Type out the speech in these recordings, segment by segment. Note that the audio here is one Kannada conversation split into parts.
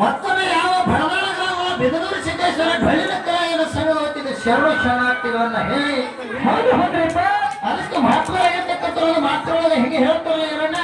ಮತ್ತೊಮ್ಮೆ ಯಾವ ಬಡದಾಳಗಾವ ಬಿದನೂರು ಸಿದ್ದೇಶ್ವರ ಬೆಳ್ಳಿನ ಕಾಯಿನ ಸಂಘ ಹೊತ್ತಿದ ಶರಣ ಶರಣಾರ್ಥಿಗಳನ್ನ ಹೇಳಿ. ಅದಕ್ಕೆ ಮಹತ್ವ ಆಗಿರ್ತಕ್ಕಂಥ ಮಾತುಗಳನ್ನು ಹೇಗೆ ಹಿಂಗೆ ಹೇಳ್ತಾರೆ ಇವರನ್ನ?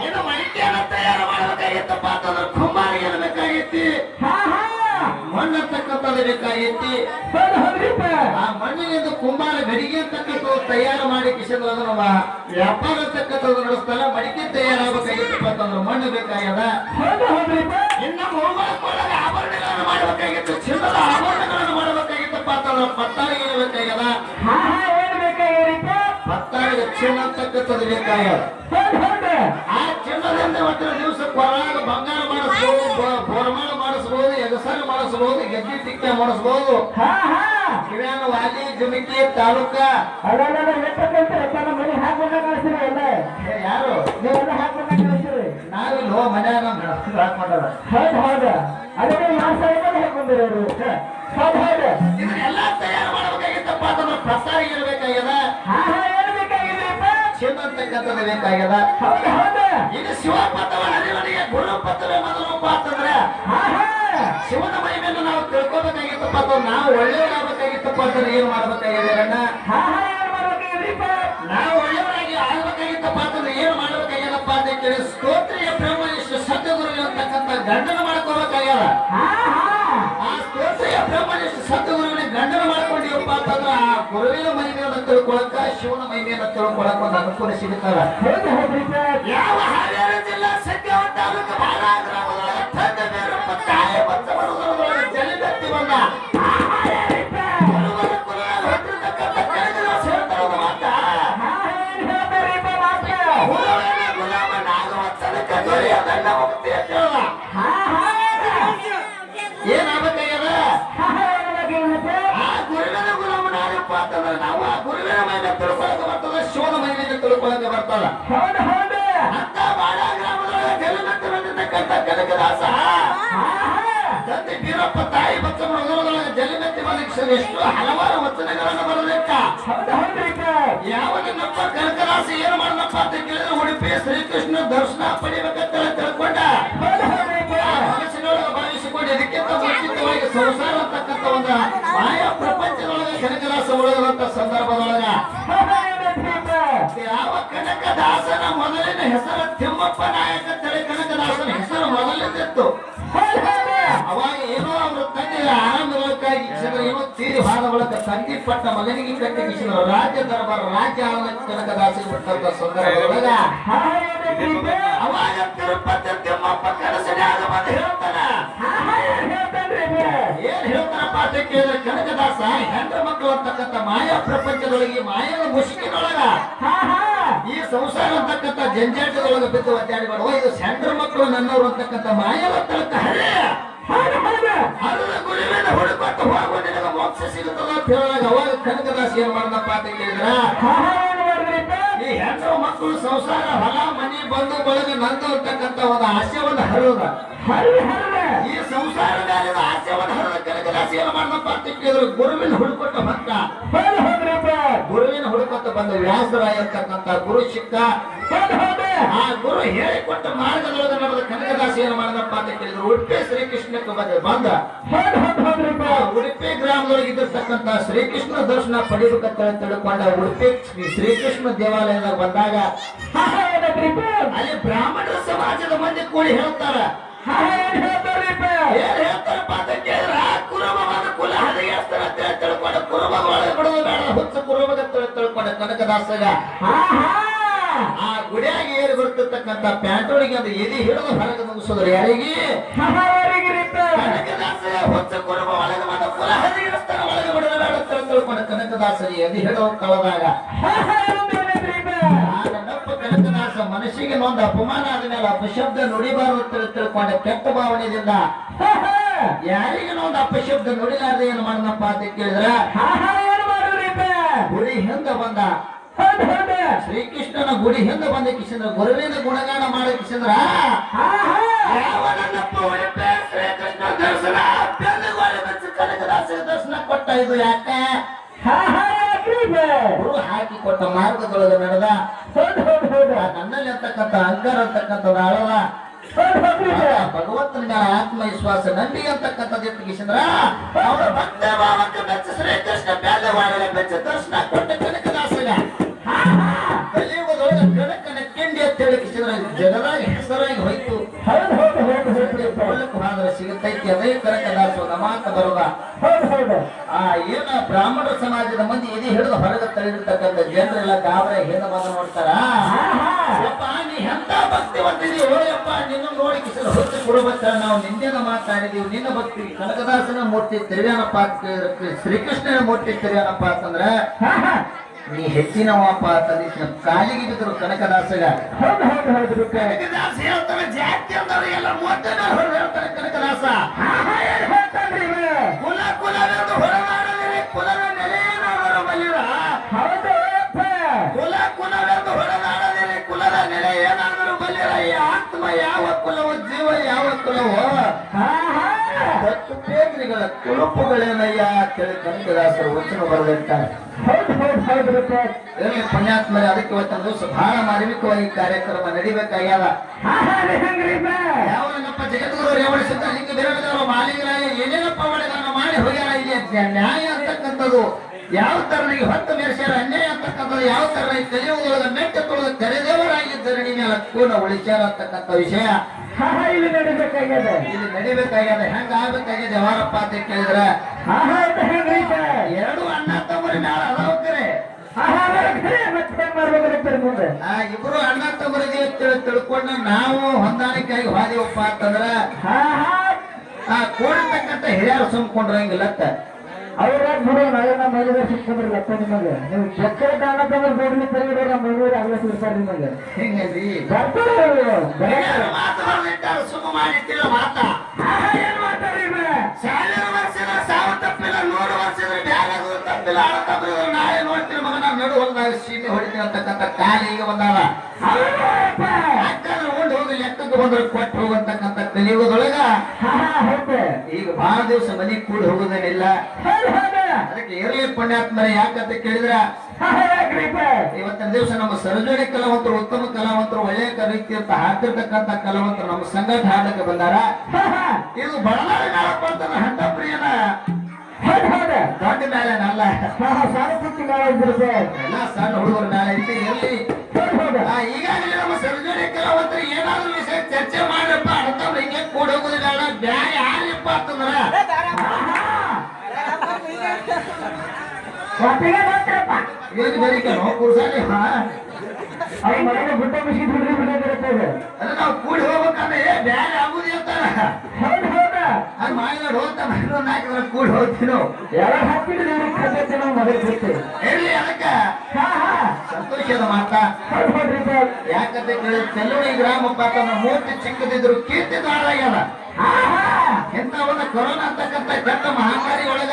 ಇನ್ನು ಮಡಿಕೆಯನ್ನ ತಯಾರು ಮಾಡಬೇಕಾಗಿತ್ತಪ್ಪ ಅಂತಂದ್ರೆ ಕುಂಬಾರಿಗೆ ಬೇಕಾಗಿತ್ತಿ ಹಾ ಹಾ. ಮಣ್ಣರ್ತಕ್ಕಂಥದ್ದು ಬೇಕಾಗಿತ್ತಿ. ಆ ಮಣ್ಣಿನಿಂದ ಕುಂಬಾರ ಗಡಿಗೆ ಅಂತಕ್ಕಂಥದ್ದು ತಯಾರು ಮಾಡಿ ಕಿಶನ್ ನಮ್ಮ ವ್ಯಾಪಾರ ಅಂತಕ್ಕಂಥದ್ದು ನಡೆಸ್ತಾರ ಮಡಿಕೆ ತಯಾರಾಗಬೇಕಾಗಿತ್ತಪ್ಪ ಅಂತಂದ್ರೆ ಮಣ್ಣು ಬೇಕಾಗ್ಯದ. ಇನ್ನು ಮೊಳಗೊಳಗೆ ಆಭರಣಗಳನ್ನು ಮಾಡಬೇಕಾಗಿತ್ತು. ಚಿನ್ನದ ಆಭರಣಗಳನ್ನು ಮಾಡಬೇಕಾಗಿತ್ತಪ್ಪ ಅಂತಂದ್ರೆ ಪತ್ತಾರಿಗೆ ಬೇಕಾಗ್ಯದ ಪತ್ತಾರಿಗೆ ಚಿನ್ನ ಹೌದು ಹೌದು. ಆ ಚಿನ್ನದಿಂದ ಇವತ್ತಿನ ದಿವಸ ಕೊರಾಗ ಬಂಗಾರ ಮಾಡಿಸ್ಬೋದು ಬೋರ್ಮಾಳ ಮಾಡಿಸ್ಬೋದು ಎಗಸಾರ ಮಾಡಿಸ್ಬೋದು ಗೆದ್ದಿ ಟಿಕ್ಕ ಮಾಡಿಸ್ಬೋದು. ಹಾ ಹಾ. ಕಿವ್ಯಾನ ವಾಲಿ ಜಮಿಟಿ ತಾಲೂಕ. ಯಾರು? ನೀವೆಲ್ಲ ಹಾಕೊಂಡ ಕಳಿಸಿರಿ ನಾವಿಲ್ಲ ಹೋ ಮನ್ಯಾಗ ಹಾಕೊಂಡಾರ ಹೌದು ಹೌದು. ಅದೇ ನೀವು ಮಾಸ ಹಾಕೊಂಡಿರಿ ಅವರು ಹೌದು ಹೌದು. ಇದನ್ನೆಲ್ಲ ತಯಾರು ಮಾಡಬೇಕಾಗಿತ್ತಪ್ಪ ಅಂತಂದ್ರೆ ಪ್ರಸಾರ ಇರಬೇಕಾಗ್ಯದ. ಅಂತಕ್ಕಂಥದ್ದು ಬೇಕಾಗ್ಯದ? ಇದು ಅಂತಂದ್ರೆ ಹಾ ಶಿವನ ಮಹಿಮೆಯನ್ನು ನಾವು ತಿಳ್ಕೊಬೇಕಾಗಿತ್ತಪ್ಪ ಅಥವಾ ನಾವು ಒಳ್ಳೆಯವರಾಗಬೇಕಾಗಿತ್ತಪ್ಪ ಅಂತಂದ್ರೆ ಏನ್ ಮಾಡಬೇಕಾಗಿದೆ ಅಣ್ಣ. ಗಂಡನ ಮಾಡ್ಕೋಬೇಕಾಗ್ಯಾರ ಆ ಸ್ತೋತ್ರಿಯ ಬ್ರಹ್ಮನಿಷ್ಠ ಸತ್ಯಗುರುವಿನ ಗಂಡನ ಮಾಡ್ಕೊಂಡಿವಪ್ಪ ಅಂತಂದ್ರ ಆ ಗುರುವಿನ ಮಹಿಮೆಯನ್ನು ತಿಳ್ಕೊಳಕ ಶಿವನ ಮಹಿಮೆಯನ್ನು ತಿಳ್ಕೊಳಕ ಒಂದು ಅನುಕೂಲ ಸಿಗುತ್ತಾರ ಯಾವ ಹಾವೇರಿ ಜಿಲ್ಲಾ ಸತ್ಯವಂತ ತಾಲೂಕು ಆ ಗುರುವಿನ ಗುಲಾಮ ನಾಗಪ್ಪ ಅಂತಂದ್ರೆ ನಾವು ಆ ಗುರುವಿನ ತಿಳ್ಕೊಳಕ್ಕೆ ಬರ್ತದ, ಶಿವನ ಮಹಿಮೆಗೆ ತಿಳ್ಕೊಳಕ್ಕೆ ಬರ್ತದ. ಅಂತ ಬಾಳಾ ಗ್ರಾಮದೊಳಗೆ ಜಲಿಬೆತ್ತಿ ಬಂದಿರ್ತಕ್ಕಂಥ ಕನಕದಾಸ. ತಂದೆ ತಾಯಿ ಬಚ್ಚ ಮೃಗದೊಳಗೆ ಎಷ್ಟು ಹಲವಾರು ವಚನಗಳನ್ನು ಬರಲಿಕ್ಕ ಹೌದ್ರಿಪ್ಪ ಯಾವನಪ್ಪ ಕನಕದಾಸ ಏನು ಮಾಡನಪ್ಪ ಅಂತ ಕೇಳಿದ್ರೆ ಉಡುಪಿ ಶ್ರೀಕೃಷ್ಣ ದರ್ಶನ ಪಡಿಬೇಕಂತ ಸಂಸಾರ ಒಂದು ಆಯಾ ಪ್ರಪಂಚದೊಳಗೆ ಕನಕದಾಸ ಉಳಿದಂತ ಸಂದರ್ಭದೊಳಗ ಯಾವ ಕನಕದಾಸನ ಮೊದಲಿನ ಹೆಸರು ತಿಮ್ಮಪ್ಪ ನಾಯಕ ತಳಿ ಕನಕದಾಸನ ಹೆಸರು ಹೌದು ಅವಾಗ ಏನೋ ಅವರು ತಂದೆ ಆನಂದಕ್ಕಾಗಿ ಏನೋ ತೀರಿ ಹಾದ ಬಳಕ ತಂದಿ ಪಟ್ಟ ಮಗನಿಗೆ ಕಟ್ಟಿಗಿಸಿದ್ರು ರಾಜ್ಯ ದರ್ಬಾರ ರಾಜ್ಯ ಆನಂದ ಕನಕದಾಸ ಬಿಟ್ಟಂತ ಸಂದರ್ಭದೊಳಗ ಅವಾಗ ತಿರುಪತಿ ತಿಮ್ಮಪ್ಪ ಕನಸನೆ ಆಗ ಬಂದು ಹೇಳ್ತಾನ ಏನ್ ಕೇಳಿದ ಕನಕದಾಸ ಹೆಂಡ್ರ ಮಕ್ಕಳು ಅಂತಕ್ಕಂಥ ಮಾಯಾ ಪ್ರಪಂಚದೊಳಗೆ ಮಾಯದ ಮುಸುಕಿನೊಳಗ. ಹಾ ಹಾ. ಈ ಸಂಸಾರ ಅಂತಕ್ಕಂಥ ಜಂಜಾಟದೊಳಗೆ ಬಿದ್ದು ಒದ್ದಾಡಿ ಮಾಡುವ ಇದು ಹೆಂಡ್ರ ಮಕ್ಕಳು ನನ್ನವರು ಅಂತಕ್ಕಂಥ ಮಾಯದ ಹೌದು ಹೌದು. ಅದ್ರ ಗುರುವಿನ ಹುಡುಕೊಟ್ಟು ಹೋಗುವ ನಿನಗ ಮೋಕ್ಷ ಸಿಗುತ್ತದ ಅಂತ ಹೇಳುವಾಗ ಅವಾಗ ಕನಕದಾಸ ಏನ್ ಮಾಡಿದಪ್ಪ ಅಂತ ಕೇಳಿದ್ರ? ಈ ಹೆಣ್ಣು ಮಕ್ಕಳು ಸಂಸಾರ ಹೊಲ ಮನೆ ಬಂದು ಬಳಗ ನಂದು ಅಂತಕ್ಕಂಥ ಒಂದು ಆಸೆವನ್ನು ಹರಿದ ಹರಿ ಹರಿ ಈ ಸಂಸಾರದಲ್ಲಿ ಆಸೆವನ್ನು ಹರಿದ ಕನಕದಾಸ ಏನ್ ಮಾಡದಪ್ಪ ಗುರುವಿನ ಹುಡುಕೊಟ್ಟ ಭಕ್ತ ಹೌದ್ರಿಪ್ಪ ಗುರುವಿನ ಹುಡುಕೊಟ್ಟ ಬಂದ ವ್ಯಾಸರಾಯ ಅಂತಕ್ಕಂಥ ಗುರು ಸಿಕ್ಕ ಹೌದು ಆ ಗುರು ಹೇಳಿಕೊಟ್ಟ ಮಾರ್ಗದೊಳಗೆ ನಡೆದ ಕನಕದಾಸಿಯನ್ನು ಮಾಡಿದಪ್ಪ ಅಂತ ಕೇಳಿದ್ರು ಉಡುಪಿ ಶ್ರೀಕೃಷ್ಣಕ್ಕೆ ಬಂದ. ಬಂದ. ಉಡುಪಿ ಗ್ರಾಮದೊಳಗೆ ಇದ್ದಿರ್ತಕ್ಕಂತ ಶ್ರೀಕೃಷ್ಣ ದರ್ಶನ ಪಡಿಬೇಕಂತ ತಿಳ್ಕೊಂಡ ಉಡುಪಿ ಶ್ರೀ ಶ್ರೀಕೃಷ್ಣ ದೇವಾಲಯದಾಗ ಬಂದಾಗ ಅಲ್ಲಿ ಬ್ರಾಹ್ಮಣ ಸಮಾಜದ ಮಂದಿ ಕೂಡಿ ಹೇಳ್ತಾರ ಏನ್ ಹೇಳ್ತಾರ್ರಿಪ್ಪ ಏನ್ ಹೇಳ್ತಾರಪ್ಪ ಅಂತ ಕೇಳಿದ್ರ ಆ ಕುರುಬವಾದ ಕುಲ ಹದಗೆಸ್ತಾರ ಅಂತ ಹೇಳಿ ತಿಳ್ಕೊಂಡ ಕುರುಬಗ ಒಳಗೆ ಬಿಡೋದು ಬೇಡ. ಹುಚ್ಚ ಕುರುಬಗ ತಿಳ್ಕೊಂಡ ಕನಕದಾಸಗ. ಆ ಗುಡಿಯಾಗ ಏರಿ ಬರ್ತಿರ್ತಕ್ಕಂಥ ಪ್ಯಾಂಟೋಳಿಗೆ ಅದು ಎದಿ ಹಿಡಿದು ಹೊರಗೆ ಮುಗಿಸೋದ್ರ ಯಾರಿಗೆ? ಯಾರಿಗಿರಿಪ್ಪ ಹೊಚ್ಚ ಕುರುಬ ಒಳಗೆ ಬಂದ ಕುಲ ಹದಗೆಸ್ತಾರ ಒಳಗೆ ಬಿಡೋದು ಬೇಡ ಅಂತ ತಿಳ್ಕೊಂಡ ಕನಕದಾಸರಿಗೆ ಎದಿ ಹಿಡೋ ಕಳದಾಗ ಮನಸ್ಸಿಗೆ ನೊಂದ ಅಪಮಾನ ಆದ್ಮೇಲೆ ಅಪಶಬ್ದ ನುಡಿಬಾರದು ತಿಳ್ಕೊಂಡ. ಕೆಟ್ಟ ಹಾ ಯಾರಿಗೆ ನೊಂದ ಅಪಶಬ್ದ ನುಡಿಲಾರ್ದೆ ಏನು ಮಾಡನಪ್ಪ ಅಂತ ಕೇಳಿದ್ರ? ಗುಡಿ ಹಿಂದ ಬಂದ. ಶ್ರೀಕೃಷ್ಣನ ಗುಡಿ ಹಿಂದ ಬಂದ ಕಿಶಂದ್ರ ಗುರುವಿನ ಗುಣಗಾನ ಮಾಡ ಕಿಶಂದ್ರ? ಶ್ರೀಕೃಷ್ಣ ದರ್ಶನ ದರ್ಶನ ಕೊಟ್ಟ ಇದು ಯಾಕೆ? ಗುರು ಹಾಕಿ ಕೊಟ್ಟ ಮಾರ್ಗದೊಳಗೆ ನಡೆದ. ನನ್ನಲ್ಲಿ ಅಂತಕ್ಕಂಥ ಅಂಗರ ಅಂತಕ್ಕಂಥದ್ದು ಆಳದ ಹೌದು ಹೌದ್ರಿಪ್ಪ ಆ ಭಗವಂತನ ಮೇಲೆ ಆತ್ಮವಿಶ್ವಾಸ ನಂಬಿ ಅಂತಕ್ಕಂಥದ್ದು ಇಟ್ಟು ಕಿಶಂದ್ರ. ಅವರ ಭಕ್ತ ಭಾವಕ್ಕೆ ಬೆಚ್ಚ ಶ್ರೀಕೃಷ್ಣ ಬೆಲ್ಲವಾಡಲೆ ಬೆಚ್ಚ ದರ್ಶನ ಕೊಟ್ಟ ಹಾ ಕಲಿಯುಗದೊಳಗೆ ಕನಕನ ಕಿಂಡಿ ಅಂತ ಹೇಳಿ ಕಿಶಂದ್ರ ಜಗದಾಗ ಹೆಸರಾಗಿ ಹೋಯ್ತು. ಹೋದ್ರೆ ಸಿಗುತ್ತೈತಿ ಅದೇ ಕನಕದಾಸ ನಮಾಕ ಬರೋದ ಆ ಏನ ಬ್ರಾಹ್ಮಣ ಸಮಾಜದ ಮಂದಿ ಇದೇ ಹಿಡಿದು ಹೊರಗೆ ತಳ್ಳಿರ್ತಕ್ಕಂಥ ಜನರೆಲ್ಲ ಗಾಬರ ಹೆಣ್ಣು ಬಂದು ನೋಡ್ತಾರ? ಯಪ್ಪ ನೀ ಎಂತ ಓಯಪ್ಪ ನಿನ್ನ ನೋಡಿ ಕಿಸಲು ಹೊತ್ತು ನಾವು ನಿಂದೇನ ಮಾತಾಡಿದೀವಿ. ನಿನ್ನ ಭಕ್ತಿ ಕನಕದಾಸನ ಮೂರ್ತಿ ಕೇಳಿದ್ರೆ ಶ್ರೀಕೃಷ್ಣನ ಮೂರ್ತಿ ತಿರುಗಾನಪ್ಪ ಅಂತಂದ್ರ ನೀ ಹೆಚ್ಚಿನವಪ್ಪ ಅಂತಂದಿದ್ದ ಕಾಲಿಗೆ ಬಿದ್ರು ಕನಕದಾಸಗ. ಕನಕದಾಸ ಹೇಳ್ತಾನೆ ಜಾತಿ ಅಂದವರಿಗೆಲ್ಲ ಮೂವತ್ತನೇ ಹೊರ ಹೇಳ್ತಾನೆ ಕನಕದಾಸ. ಕುಲ ಯಾವ ಕುಲವೋ ಜೀವ ಯಾವ ಕುಲವೋ ಹತ್ತು ಪೇದ್ರಿಗಳ ಕುಲುಪುಗಳೇನಯ್ಯ ಅಂತೇಳಿ ಕನಕದಾಸರು ವಚನ ಬರೆದಿರ್ತಾರೆ. ಇರಲಿ ಪುಣ್ಯಾತ್ಮರೇ ಅದಕ್ಕೆ ಇವತ್ತೊಂದು ದಿವಸ ಬಹಳ ಮಾರ್ಮಿಕವಾಗಿ ಕಾರ್ಯಕ್ರಮ ಹೆಂಗ್ರಿಪ್ಪ ಯಾವನಪ್ಪ ಜಗದ್ಗುರು ರೇವಣ ಸಿದ್ಧ ಲಿಂಗ ಮಾಲಿಗರಾಯ ಏನೇನಪ್ಪ ಮಾಡಿ ಹೋಗ್ಯಾರ ಇಲ್ಲಿ. ನ್ಯಾಯ ಅಂತಕ್ಕಂಥದ್ದು. ಯಾವ ತರನಿಗೆ ಹೊತ್ತು ಮೆರೆಸ್ಯಾರ ಅನ್ಯಾಯ ಅಂತಕ್ಕಂಥದ್ದು ಯಾವ ತರ ಕಲಿಯುವುದೊಳಗ ಮೆಟ್ಟ ತೊಳೆದ ಕರೆದೇವರಾಗಿದ್ದರೆ ಮೇಲೆ ಪೂರ್ಣ ಉಳಿಸ್ಯಾರ ಅಂತಕ್ಕಂಥ ವಿಷಯ. ಇಲ್ಲಿ ನಡಿಬೇಕಾಗ್ಯದ ಇಲ್ಲಿ ನಡಿಬೇಕಾಗ್ಯದ ಹೆಂಗ ಆಗ್ಬೇಕಾಗ್ಯದ ಯಾವಾರಪ್ಪ ಅಂತ ಕೇಳಿದ್ರ? ಎರಡು ಅಣ್ಣ ತಮ್ಮರಿ ಮ್ಯಾಲ ಆ ಇಬ್ರು ಅಣ್ಣ ತಮ್ಮರಿಗೆ ತಿಳ್ ತಿಳ್ಕೊಂಡು ನಾವು ಹೊಂದಾಣಿಕೆಯಾಗಿ ಹೋದಿವಪ್ಪ ಅಂತಂದ್ರ ಹಾ ಹಾ. ಆ ಕೂಡಿರ್ತಕ್ಕಂಥ ಹಿರಿಯರು ಸುಮ್ಕೊಂಡ್ರಂಗಿಲ್ಲತ್ತ ಅವ್ರ ಬಿಡು ನಾವೇನ ಮೈಲಿಗೆ ಸಿಕ್ಕೊಂಡ್ರಲ್ಲಪ್ಪ ನಿಮಗೆ. ನೀವು ಎಕ್ಕಡೆ ಕಾರಣ ತಂದ್ರೆ ಬೋಡ್ಲಿ ತೆಗೆದ್ರೆ ನಮ್ಮ ಮೈಲೂರು ಆಗಲೇ ಸಿಗ್ತಾರೆ ನಿಮಗೆ. ಹೆಂಗಂದ್ರಿ ಬರ್ತಾರೆ ಹಿರಿಯರು ಮಾತು ಏನ್ ಇವ? ಸಾವಿರ ವರ್ಷದ ಸಾವು ತಪ್ಪಿಲ್ಲ ನೂರು ವರ್ಷದ ಬ್ಯಾಗದು ತಪ್ಪಿಲ್ಲ. ಆಳ ತಪ್ಪಿಲ್ಲ ನಾಳೆ ನೋಡ್ತೀನಿ ಮಗನ ನಡು ಹೊಲ್ದಾಗ ಸೀಟೆ ಹೊಡಿತೀನಿ ಅಂತಕ್ಕಂಥ ಕಾಲ ಈಗ ಬಂದಾವ ಬಂದ್ರೆ ಕೊಟ್ಟು ಹೋಗತಕ್ಕಂತ ಹೌದು. ಈಗ ಬಹಳ ದಿವಸ ಮನೆ ಕೂಡ ಹೋಗುದೇನಿಲ್ಲ ಅದಕ್ಕೆ ಇರಲಿ ಪುಣ್ಯಾತ್ಮರೇ ಯಾಕಂತ ಕೇಳಿದ್ರ? ಇವತ್ತಿನ ದಿವಸ ನಮ್ಮ ಸರ್ಜನಿ ಕಲಾವಂತರು ಉತ್ತಮ ಕಲಾವಂತರು ಒಳ್ಳೆಯ ರೀತಿ ಅಂತ ಹಾಕಿರ್ತಕ್ಕಂಥ ಕಲಾವಂತರು ನಮ್ಮ ಸಂಘಟ ಹಾಡಕ್ಕೆ ಬಂದಾರ. ಇದು ಬಡಲಾರಿ ನಾಳಪ್ಪ ಅಂತ ಹಂಡ ಪ್ರಿಯನ. ದೊಡ್ಡ ಇದ್ದಿರುತ್ತೆ ಎಲ್ಲ ಸಣ್ಣ ಹುಡುಗರ ಮೇಲೆ ಐತಿ ಹೌದು ಆ, ಈಗಾಗಲೇ ನಮ್ಮ ಸರ್ಜರಿ ಕಲಾವಂತರು ಏನಾದ್ರು ವಿಷಯ ಚರ್ಚೆ ಮಾಡ್ರಪ್ಪ ಅಂತಂದ್ರೆ ಹಿಂಗೆ ಕೂಡಿ ಹೋಗುದಿಲ್ಲ ಬ್ಯಾರೆ ಯಾರಿಪ್ಪ ಅಂತಂದ್ರ? ಏನು ಬೇರಿಕನು ಕುರ್ಸಾಲಿ ಹಾ. ಅವ್ರ ಮನೆಗೆ ಗುಡ್ಡ ಬಿಡ್ರಿ ಬಿಡೋದಿರುತ್ತೆ ಅಂದ್ರೆ ನಾವು ಕೂಡಿ ಹೋಗ್ಬೇಕಂದ್ರೆ ಏ ಬ್ಯಾರೆ ಆಗುದಿ ಅಂತಾರ ಹೌದು ಹೌದು. ಅದು ಮಾಡಿದ್ರೆ ಹೋಗ್ತಾ ಮಾಡಿದ್ರೆ ಹಾಕಿದ್ರೆ ಕೂಡಿ ಹೋಗ್ತೀನೋ. ಎಲ್ಲ ಹತ್ತಿರ ಬಿಡ್ತೀವಿ ಅದಕ್ಕ. ಹಾ ಸಂತೋಷದ ಮಾತಾ? ಕೇಳಿ ಯಾಕಂತ ಕೇಳಿದ್ರೆ ಚೆಲ್ಲುಳಿ ಗ್ರಾಮಪ್ಪ ಅಂತಂದ್ರೆ ಮೂರ್ತಿ ಚಿಕ್ಕದಿದ್ರು ಕೀರ್ತಿ ದಾಳಾಗ್ಯದ ಒಂದು ಕೊರೋನಾ ಅಂತಕ್ಕಂಥ ಕೆಟ್ಟ ಮಹಾಮಾರಿ ಒಳಗ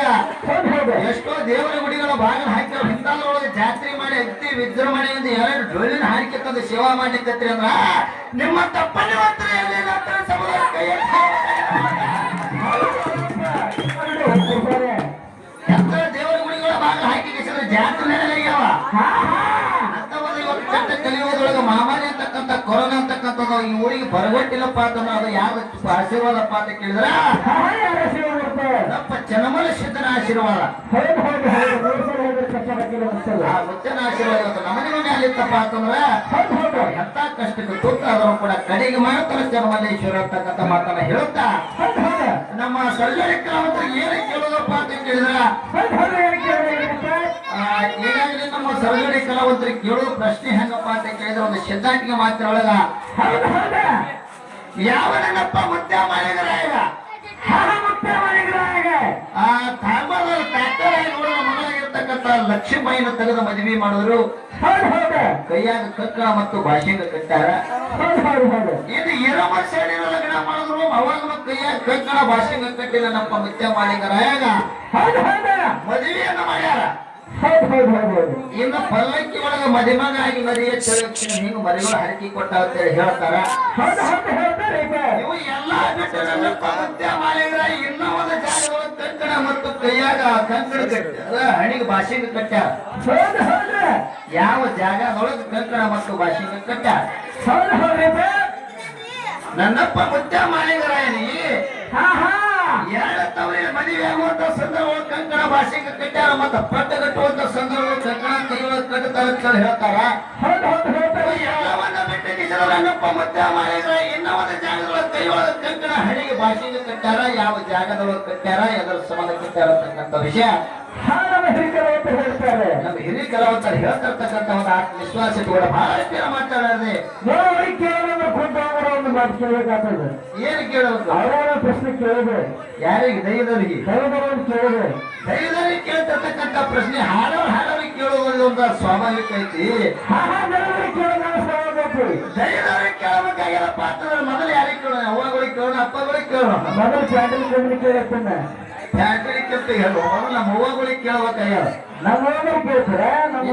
ಎಷ್ಟೋ ದೇವರ ಗುಡಿಗಳ ಬಾಗಿಲು ಹಾಕಿರೋ ಒಳಗ ಜಾತ್ರೆ ಮಾಡಿ ಅತಿ ವಿಜೃಂಭಣೆಯಿಂದ ಎರಡು ಡೊಳ್ಳಿನ ಹಾರಿಕೆ ತಂದು ಸೇವಾ ಮಾಡ್ಲಿಕ್ಕತ್ರಿ ಅಂದ್ರ ನಿಮ್ಮ ತಪ್ಪನೆ ಮಾತ್ರ ಸಮುದಾಯ ದೇವರ ಗುಡಿಗಳ ಬಾಗಿಲು ಹಾಕಿ ಜಾತ್ರೆ ನಡೆಯಾವ ಕಲಿಯೋದ್ರೊಳಗೆ ಮಹಾಮಾರಿ ಅಂತಕ್ಕಂಥ ಕೊರೋನಾ ಅಂತಕ್ಕಂಥದ್ದು ಈ ಊರಿಗೆ ಬರಗೊಟ್ಟಿಲ್ಲಪ್ಪ ಅಂತಂದ್ರೆ ಅದು ಯಾರು ಆಶೀರ್ವಾದಪ್ಪ ಅಂತ ಕೇಳಿದ್ರ? ನಮ್ಮ ಚನಮಲ ಸಿದ್ಧನ ಆಶೀರ್ವಾದ. ಆ ಮುಚ್ಚನ ಆಶೀರ್ವಾದ ನಮ್ಮ ನಮಗೆ ಮೇಲೆ ಇತ್ತಪ್ಪ ಅಂತಂದ್ರೆ ಎಂತ ಕಷ್ಟಕ್ಕೆ ತುತ್ತಾದರೂ ಕೂಡ ಕಡೆಗೆ ಮಾತ್ರ ಚನ್ನಮಲ್ಲೇಶ್ವರ ಅಂತಕ್ಕಂಥ ಮಾತನ್ನ ಹೇಳುತ್ತಾ? ನಮ್ಮ ಸರ್ಜರಿ ಕ್ರಮ ಏನು ಕೇಳೋದಪ್ಪ ಅಂತ ಕೇಳಿದ್ರೆ ಆ, ಈಗಾಗಲೇ ನಮ್ಮ ಸರ್ಜರಿ ಕೇಳೋ ಪ್ರಶ್ನೆ ಹೆಂಗಪ್ಪ ಅಂತ ಕೇಳಿದ್ರೆ ಒಂದು ಸಿದ್ಧಾಂತಿಗೆ ಮಾತ್ರ ಒಳಗ ಯಾವ ನನ್ನಪ್ಪ ಯಾವನಪ್ಪ ಮುದ್ದೆ ಮಾಡಿದ್ರಾಗ ಆ ಲಕ್ಷ್ಮೀಬಾಯಿನ ತೆಗೆದು ಮದುವೆ ಮಾಡಿದ್ರು ಕೈಯಾಗ ಕಕ್ಕ ಮತ್ತು ಭಾಷೆಗೆ ಕಟ್ಟಾರ. ಇದು ಎರಡು ಸೇಡಿನ ಲಗ್ನ ಮಾಡಿದ್ರು ಅವಾಗ ಕೈಯಾಗ ಕಕ್ಕಣ ಭಾಷೆಗೆ ಕಟ್ಟಿಲ್ಲ ನಮ್ಮ ಮುತ್ಯ ಮಾಲಿಕರಾಗ ಮದುವೆಯನ್ನು ಮಾಡ್ಯಾರ. ಇನ್ನು ಪಲ್ಲಕ್ಕಿ ಒಳಗ ಮದಿಮಗ ಆಗಿ ಮದುವೆ ಚಳಕ್ಷಣ ನೀನು ಮರಿಗಳು ಹರಕಿ ಕೊಟ್ಟ ಅಂತೇಳಿ ಹೇಳ್ತಾರ. ಇವು ಎಲ್ಲಾ ಬಿಟ್ಟು ನನ್ನ ಮುತ್ಯ ಮಾಲಿಕರ ಇನ್ನೂ ಒಂದು ಜಾಗ ಕಂಕಣ ಮತ್ತು ಕೈಯಾಗ ಕಂಕಣ ಕಟ್ಟ ಹಣಿಗೆ ಭಾಷೆಗೆ ಕಟ್ಟ. ಯಾವ ಜಾಗದೊಳಗೆ ಕಂಕಣ ಮತ್ತು ಭಾಷೆಗೆ ಕಟ್ಟ? ನನ್ನಪ್ಪ ಮುತ್ಯ ಮಾಲಿಕರಾಯನಿ ಹಾ ಹಾ. ಭಾಷೆಗೆ ಕಟ್ಟಾರ ಮತ್ತ ಪಟ್ಟ ಕಟ್ಟುವಂತ ಸಂದರ್ಭ ಕೈಯೊಳಗೆ ಕಟ್ಟುತ್ತಾರೆ ಅಂತ ಹೇಳ್ತಾರ. ಎಲ್ಲವನ್ನ ಬಿಟ್ಟು ನಿಜದ ರಂಗಪ್ಪ ಮತ್ತೆ ಇನ್ನೊಂದು ಇನ್ನ ಒಂದು ಕೈಯೊಳಗೆ ಕಂಕಣ ಹಣಿಗೆ ಭಾಷೆಗೆ ಕಟ್ಟಾರ ಯಾವ ಜಾಗದೊಳಗೆ ಕಟ್ಟಾರ ಎದರ ಸಂಬಂಧ ಕಟ್ಟಾರ ಅಂತಕ್ಕಂಥ ವಿಷಯ. ನಮ್ಮ ಹಿರಿಕರು ಅಂತ ಹೇಳ್ತಾರೆ. ನಮ್ಮ ಹಿರಿಯ ಅಂತ ಹೇಳ್ತಿರ್ತಕ್ಕಂಥ ಒಂದು ಆತ್ಮವಿಶ್ವಾಸ ಇಟ್ಕೊಂಡು ಬಹಳಷ್ಟು ಮಾತಾಡೋದೇ ಕೇಳಿದ್ರೆ ಮಾತು ಕೇಳಬೇಕಾಗ್ತದೆ. ಏನು ಕೇಳೋದು? ಅವರ ಪ್ರಶ್ನೆ ಕೇಳಿದೆ. ಯಾರಿಗೆ? ದೈವದವರಿಗೆ? ದೈವದವರು ಕೇಳಿದೆ. ದೈವದಲ್ಲಿ ಕೇಳ್ತಕ್ಕಂತ ಪ್ರಶ್ನೆ ಹಾಡೋರು ಹಾಡೋರಿಗೆ ಕೇಳೋದು ಒಂದು ಸ್ವಾಭಾವಿಕ ಐತಿ? ಕೇಳಿ ದೈವದವ್ರಿಗೆ ಕೇಳಬೇಕಾಗ್ಯದಪ್ಪ ಅಂತಂದ್ರೆ ಮೊದಲು ಯಾರಿಗೆ ಕೇಳೋಣ? ಅವ್ವಗಳಿಗೆ ಕೇಳೋಣ? ಅಪ್ಪಗಳಿಗೆ ಕೇಳೋಣ? ಮೊದಲು ಕ್ಯಾಂಟೀನ್ ಕೊಂಡಿ ಕೇಳುತ್ತೇನೆ. ಫ್ಯಾಕ್ಟರಿ ಕೆತ್ತ ಹೇಳು. ಮೊದಲು ನಮ್ಮ ಅವ್ವಗಳಿಗೆ ಕೇಳಬೇಕಾಗ್ಯದ ನಮ್ಮ ಓನರ್ ಕೇಳ್ತಾರೆ? ನಮ್ಮ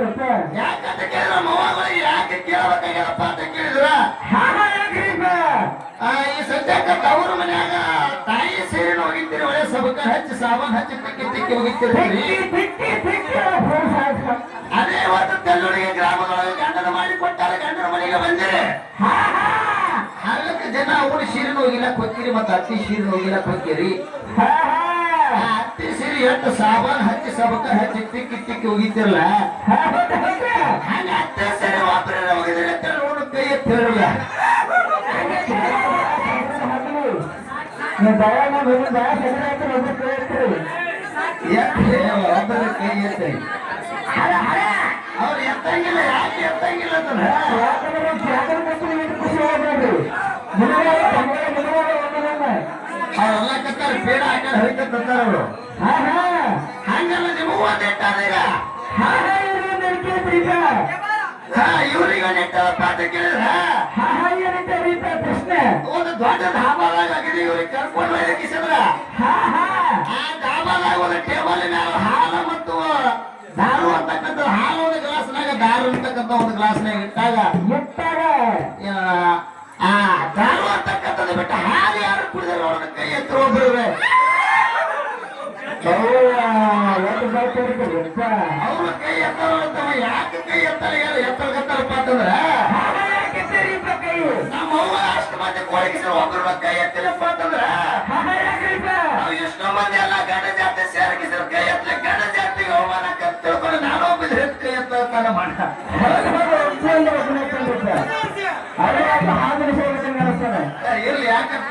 ಇರುತ್ತೆ ಯಾಕಂತ ಕೇಳಿದ್ರೆ ನಮ್ಮ ಅವ್ವಗಳಿಗೆ ಯಾಕೆ ಕೇಳಬೇಕಾಗ್ಯದಪ್ಪ ಅಂತ ಕೇಳಿದ್ರ? ಹಾ ಈ ಸದ್ಯಕ್ಕ ತವರು ಮನ್ಯಾಗ ತಾಯಿ ಸೇರಿನ ಹೋಗಿದ್ದೀರಿ ಒಳ್ಳೆ ಸಬಕ ಹಚ್ಚಿ ಸಾಬಾನ್ ಹಚ್ಚಿ ತಿಕ್ಕಿ ತಿಕ್ಕಿ ಹೋಗಿದ್ದೀರಿ. ಅದೇ ಒಂದು ತೆಲ್ಲುಡಿಗೆ ಗ್ರಾಮದೊಳಗೆ ಗಂಡನ ಮಾಡಿ ಕೊಟ್ಟಾರೆ ಗಂಡನ ಮನೆಗೆ ಬಂದಿರಿ. ಹಾ ಹಾ. ಹಳ್ಳಕ್ಕೆ ಜನ ಅವ್ರು ಶೀರಿನ ಹೋಗಿಲ್ಲ ಕೊತ್ತಿರಿ ಮತ್ತೆ ಅತ್ತಿ ಶೀರಿನ ಹೋಗಿಲ್ಲ ಹಾ ಅತ್ತಿ ಸಿರಿ ಎಷ್ಟು ಸಾಬಾನ್ ಹಚ್ಚಿ ಸಬಕ ಹಚ್ಚಿ ತಿಕ್ಕಿ ತಿಕ್ಕಿ ಹೋಗಿದ್ದಿರಲ್ಲ? ಹಂಗ ಅತ್ತೆ ಸೇರಿ ವಾಪರ ಹೋಗಿದ್ರೆ ನೋಡು ಕೈ ಎತ್ತಿ ನೀವು ದಯ ನಮ್ಮ ದಯ ಸಗರ ಒಬ್ಬರು ಕೇಳ್ತೀರಿ. ಯಾಕೆ ಒಬ್ಬರ ಕೈ ಎತ್ತಿ. ಅವ್ರು ಎತ್ತಂಗಿಲ್ಲ ಯಾಕೆ ಎತ್ತಂಗಿಲ್ಲ ಅಂತಂದ್ರೆ ಯಾಕಂದ್ರೆ ಜಾಗರ ಮಕ್ಕಳು ಏನು ಖುಷಿ ಆಗ್ಬೇಡ್ರಿ. ನಿಮಗೆ ತಂದೆ ನಿಮಗೆ ಒಂದೊಂದೊಮ್ಮೆ ಅವ್ರೆಲ್ಲ ಕತ್ತಾರ ಬೇಡ ಹಾಕೊಂಡು ಹೊಯ್ಕತ್ತಾರ ಅವರು. ಹಾ ಹಾ. ಹಂಗಲ್ಲ ನಿಮಗೂ ಒಂದ್ ಇಟ್ಟಾರ ಈಗ? ಹಾ ಹಾ ಇವ್ರಿಗೆ ಈಗ. ಹಾ ಪಾಠ ಕೇಳಿದ್ರ? ಹಾ ಹಾ ಒಂದು ದೊಡ್ಡ ಧಾಬಾದಾಗ ಆಗಿದೆ ಇವ್ರಿಗೆ ಕರ್ಕೊಂಡು ಹೋಗಿಸಿದ್ರ ಹಾ ಹಾ. ಆ ಧಾಬಾದಾಗ ಒಂದು ಟೇಬಲ್ ಮ್ಯಾಲ ಹಾಲು ಮತ್ತು ದಾರು ಅಂತಕ್ಕಂಥ ಹಾಲು ಒಂದು ಗ್ಲಾಸ್ನಾಗ ದಾರು ಅಂತಕ್ಕಂಥ ಒಂದು ಗ್ಲಾಸ್ನಾಗ ಇಟ್ಟಾಗ ಇಟ್ಟಾಗ ಆ, ದಾರು ಅಂತಕ್ಕಂಥದ್ದು ಬಿಟ್ಟು ಹಾಲು ಯಾರು ಕುಡಿದಾರ ಅವ್ರ ಕೈ ಎತ್ತರ ಇರ್ತದೆ ಅವ್ರ ಕೈ ಎತ್ತರ ಅಂತ ಯಾಕೆ ಕೈ ಎತ್ತರ ಯಾರು ಎತ್ತರ ಅಂತಂದ್ರ ಅವ್ವ ಕೋಳಿ ಮಂದಿ ಕೊಡಗಿಸಿದ್ರು ಒಬ್ರು ಕೈ ಎತ್ತಿರಪ್ಪ ಅಂತಂದ್ರ ಎಷ್ಟೋ ಮಂದಿ ಎಲ್ಲ ಗಂಡ ಜಾತಿ ಸೇರಕಿಸಿದ್ರು ಕೈ ಎತ್ತಲೆ ಗಂಡ ಕತ್ ತಿಳ್ಕೊಂಡು ನಾನು ಒಬ್ಬಿದ್ರೆ ಕೈ ಇರ್ಲಿ ಯಾಕಂತ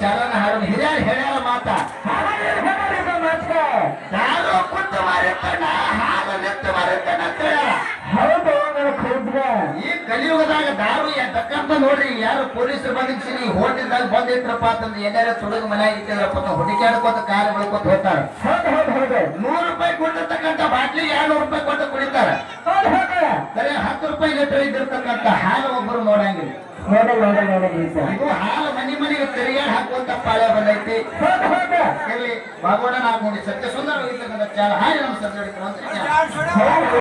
ಚಾಲನ ಹಾಡನ್ನು ಮಾತಾ. ಕುಂತು ಹೌದು ನನ್ನ ಖುದ್ಗ ಈ ಕಲಿಯುಗದಾಗ ದಾರು ತಕ್ಕಂತ ನೋಡ್ರಿ ಯಾರು ಪೊಲೀಸರು ಬಂದಿರ್ತೀನಿ ಹೋಟೆಲ್ದಾಗ ಬಂದಿದ್ರಪ್ಪ ಅಂತಂದ್ರೆ ಎಲ್ಲಾರ ತುಡುಗ ಮನೆ ಇಟ್ಟಿದ್ರಪ್ಪ ಹುಡುಕ್ಯಾಡ್ಕೋತ ಕಾಲು ಬೆಳ್ಕೊತ ಹೋಗ್ತಾರ. ನೂರು ರೂಪಾಯಿ ಕೊಟ್ಟಿರ್ತಕ್ಕಂಥ ಬಾಟ್ಲಿ ಎರಡ್ನೂರು ರೂಪಾಯಿ ಕೊಟ್ಟು ಕುಡಿತಾರ. ಬರೀ ಹತ್ತು ರೂಪಾಯಿ ಲೀಟರ್ ಇದ್ದಿರ್ತಕ್ಕಂಥ ಹಾಲು ಒಬ್ಬರು ನೋಡಂಗಿಲ್ಲ. ಇದು ಹಾಲು ಮನೆ ಮನೆಗೆ ತಿರುಗಾಡಿ ಹಾಕುವಂತ ಪಾಳೆ ಬಂದೈತಿ. ಭಗವಾನ ನಾವು ನೋಡಿ ಸತ್ಯ ಸುಂದರವಾಗಿರ್ತಕ್ಕಂಥ ಚಾಲ ಹಾಗೆ ನಮ್ಮ ಸತ್ಯ